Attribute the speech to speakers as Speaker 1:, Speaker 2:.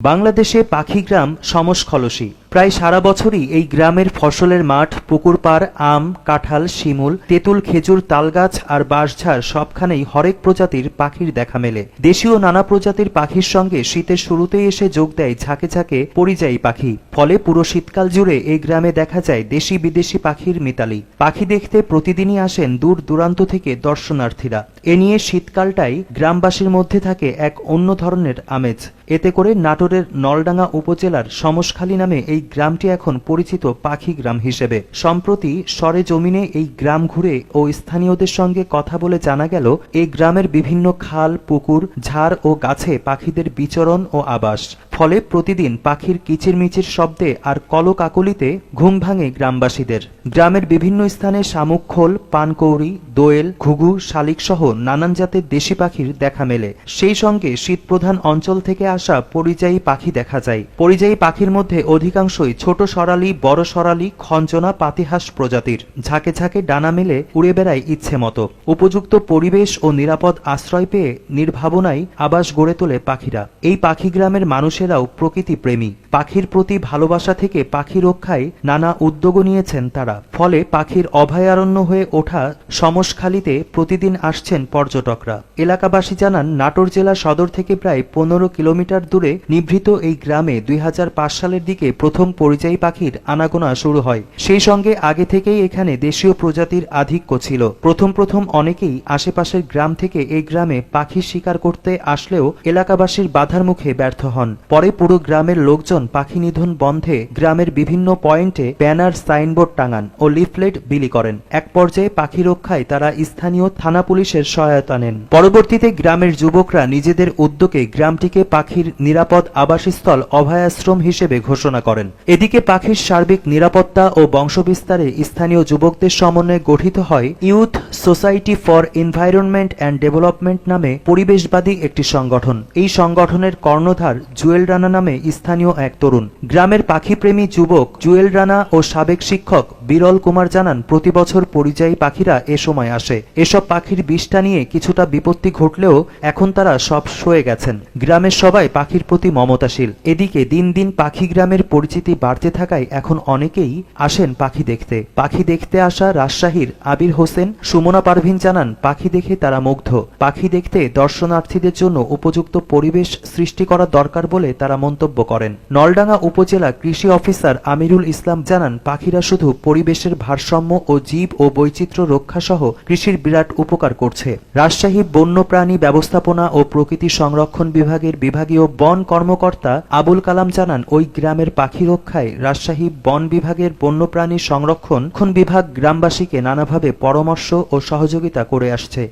Speaker 1: বাংলাদেশে পাখিগ্রাম সমসখলসী। প্রায় সারা বছরই এই গ্রামের ফসলের মাঠ, পুকুর পাড়, আম, কাঁঠাল, শিমুল, তেঁতুল, খেজুর, তালগাছ আর বাঁশঝাড় সবখানেই হরেক প্রজাতির পাখির দেখা মেলে। দেশীয় নানা প্রজাতির পাখির সঙ্গে শীতের শুরুতেই এসে যোগ দেয় ঝাঁকে ঝাঁকে পরিযায়ী পাখি। ফলে পুরো শীতকাল জুড়ে এই গ্রামে দেখা যায় দেশি বিদেশি পাখির মিতালি। পাখি দেখতে প্রতিদিনই আসেন দূর দূরান্ত থেকে দর্শনার্থীরা। এ নিয়ে শীতকালটাই গ্রামবাসীর মধ্যে থাকে এক অন্য ধরনের আমেজ। এতে করে নাটোরের নলডাঙ্গা উপজেলার সমসখালী নামে এই গ্রামটি এখন পরিচিত পাখি গ্রাম হিসেবে। সম্প্রতি সরে জমিনে এই গ্রাম ঘুরে ও স্থানীয়দের সঙ্গে কথা বলে জানা গেল এই গ্রামের বিভিন্ন খাল, পুকুর, ঝাড় ও গাছে পাখিদের বিচরণ ও আবাস। ফলে প্রতিদিন পাখির কিচিরমিচির শব্দে আর কলকাকলিতে ঘুম ভাঙে গ্রামবাসীদের। গ্রামের বিভিন্ন স্থানে শামুক খোল, পানকৌড়ি, দোয়েল, ঘুঘু শালিক সহ নানান জাতের দেশি পাখির দেখা মেলে। সেই সঙ্গে শীতপ্রধান অঞ্চল থেকে আসা পরিযায়ী পাখি দেখা যায়। পরিযায়ী পাখির মধ্যে অধিকাংশই ছোট সরালি, বড় সরালি, খঞ্জনা, পাতিহাঁস প্রজাতির। ঝাঁকে ঝাঁকে ডানা মেলে উড়ে বেড়ায় ইচ্ছে মতো। উপযুক্ত পরিবেশ ও নিরাপদ আশ্রয় পেয়ে নির্ভাবনায় আবাস গড়ে তোলে পাখিরা। এই পাখি গ্রামের মানুষেরাও প্রকৃতি প্রেমী পাখির প্রতি ভালোবাসা থেকে পাখি রক্ষায় নানা উদ্যোগও নিয়েছেন তারা। ফলে পাখির অভয়ারণ্য হয়ে ওঠা সমসখালিতে প্রতিদিন আসছেন পর্যটকরা। এলাকাবাসী জানান, নাটোর জেলা সদর থেকে প্রায় পনেরো কিলোমিটার দূরে নিভৃত এই গ্রামে দুই হাজার পাঁচ সালের দিকে প্রথম পরিযায়ী পাখির আনাগোনা শুরু হয়। সেই সঙ্গে আগে থেকেই এখানে দেশীয় প্রজাতির আধিক্য ছিল। প্রথম প্রথম অনেকেই আশেপাশের গ্রাম থেকে এই গ্রামে পাখি শিকার করতে আসলেও এলাকাবাসীর বাধার মুখে ব্যর্থ হন। পরে পুরো গ্রামের লোকজন পাখি নিধন বন্ধে গ্রামের বিভিন্ন পয়েন্টে ব্যানার, সাইনবোর্ড টাঙান ও লিফলেট বিলি করেন। এক পর্যায়ে পাখি রক্ষায় তারা স্থানীয় থানা পুলিশের সহায়তা নেন। পরবর্তীতে গ্রামের যুবকরা নিজেদের উদ্যোগে গ্রামটিকে পাখির নিরাপদ আবাসস্থল অভয়াশ্রম হিসেবে ঘোষণা করেন। এদিকে পাখির সার্বিক নিরাপত্তা ও বংশবিস্তারে স্থানীয় যুবকদের সমন্বয়ে গঠিত হয় youth society for environment and development নামে পরিবেশবাদী একটি সংগঠন। এই সংগঠনের কর্ণধার জুয়েল রানা নামে স্থানীয় এক তরুণ। গ্রামের পাখিপ্রেমী যুবক জুয়েল রানা ও সাবেক শিক্ষক বিরল কুমার জানান, প্রতি বছর পরিযায়ী পাখিরা এ সময় আসে। এসব পাখির বিষটা নিয়ে কিছুটা বিপত্তি ঘটলেও এখন তারা সব সয়ে গেছেন। গ্রামের সবাই পাখির প্রতি মমতাশীল। এদিকে দিন দিন পাখি গ্রামের পরিচিতি বাড়তে থাকায় এখন অনেকেই আসেন পাখি দেখতে। পাখি দেখতে আসা রাজশাহীর আবির হোসেন, সুমনা পারভিন জানান, পাখি দেখে তারা মুগ্ধ। পাখি দেখতে দর্শনার্থীদের জন্য উপযুক্ত পরিবেশ সৃষ্টি করা দরকার বলে তারা মন্তব্য করেন। নলডাঙ্গা উপজেলা কৃষি অফিসার আমিরুল ইসলাম জানান, পাখিরা শুধু পরিবেশের ভারসাম্য ও জীব ও বৈচিত্র্য রক্ষা সহ কৃষির বিরাট উপকার করছে। রাজশাহী বন্যপ্রাণী ব্যবস্থাপনা ও প্রকৃতি সংরক্ষণ বিভাগের বিভাগীয় বন কর্মকর্তা আবুল কালাম জানান, ওই গ্রামের পাখি রক্ষায় রাজশাহী বন বিভাগের বন্যপ্রাণী সংরক্ষণ বিভাগ গ্রামবাসীকে নানাভাবে পরামর্শ ও সহযোগিতা করে আসছে।